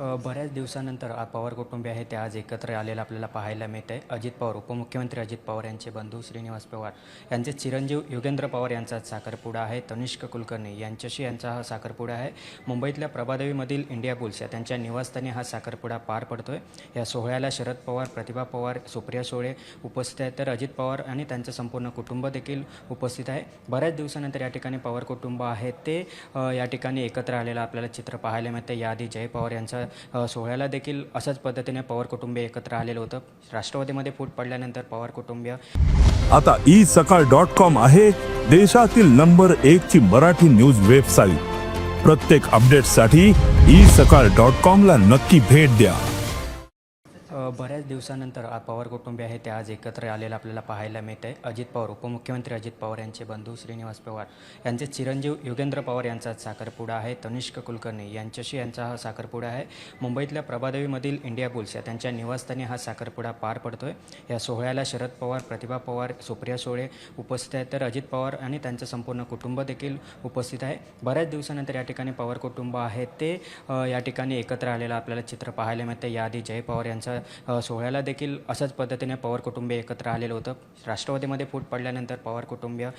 बऱ्याच दिवसानंतर पवार कुटुंबीय आहे ते आज एकत्र आलेलं आपल्याला पाहायला मिळत आहे अजित पवार उपमुख्यमंत्री अजित पवार यांचे बंधू श्रीनिवास पवार. यांचे चिरंजीव योगेंद्र पवार यांचा साखरपुडा आहे तनिष्क कुलकर्णी यांच्याशी यांचा हा साखरपुडा आहे. मुंबईतल्या प्रभादेवीमधील इंडिया बुल्स या त्यांच्या निवासस्थानी हा साखरपुडा पार पडतोय. या सोहळ्याला शरद पवार प्रतिभा पवार सुप्रिया सोळे उपस्थित आहेत. तर अजित पवार आणि त्यांचं संपूर्ण कुटुंब देखील उपस्थित आहे. बऱ्याच दिवसानंतर या ठिकाणी पवार कुटुंब आहे ते. या ठिकाणी एकत्र आलेलं आपल्याला चित्र पाहायला मिळतं याआधी जय पवार यांचा सोहळ्याला देखील अशाच पद्धतीने पवार कुटुंबीय एकत्र आलेलं होतं. राष्ट्रवादीमध्ये फूट पडल्यानंतर पवार कुटुंबीय आता ई सकाळ डॉट कॉम आहे. देशातील नंबर एक ची मराठी न्यूज वेबसाईट. प्रत्येक अपडेटसाठी ई सकाळ डॉट कॉम ला नक्की भेट द्या. बऱ्याच दिवसानंतर पवार कुटुंबीय आहे ते आज एकत्र आलेलं आपल्याला पाहायला मिळत आहे अजित पवार उपमुख्यमंत्री अजित पवार यांचे बंधू श्रीनिवास पवार. यांचे चिरंजीव योगेंद्र पवार यांचा साखरपुडा आहे तनिष्क कुलकर्णी यांच्याशी यांचा हा साखरपुडा आहे. मुंबईतल्या प्रभादेवीमधील इंडिया बुल्स या त्यांच्या निवासस्थानी हा साखरपुडा पार पडतो आहे या सोहळ्याला शरद पवार प्रतिभा पवार सुप्रिया सुळे उपस्थित आहेत. तर अजित पवार आणि त्यांचं संपूर्ण कुटुंब देखील उपस्थित आहे. बऱ्याच दिवसानंतर या ठिकाणी पवार कुटुंब आहे ते. या ठिकाणी एकत्र आलेलं आपल्याला चित्र पाहायला मिळतं याआधी जय पवार यांचा सोहळ्याला देखील अशाच पद्धतीने पवार कुटुंबीय एकत्र आलेलं होतं. राष्ट्रवादीमध्ये फूट पडल्यानंतर पवार कुटुंबीय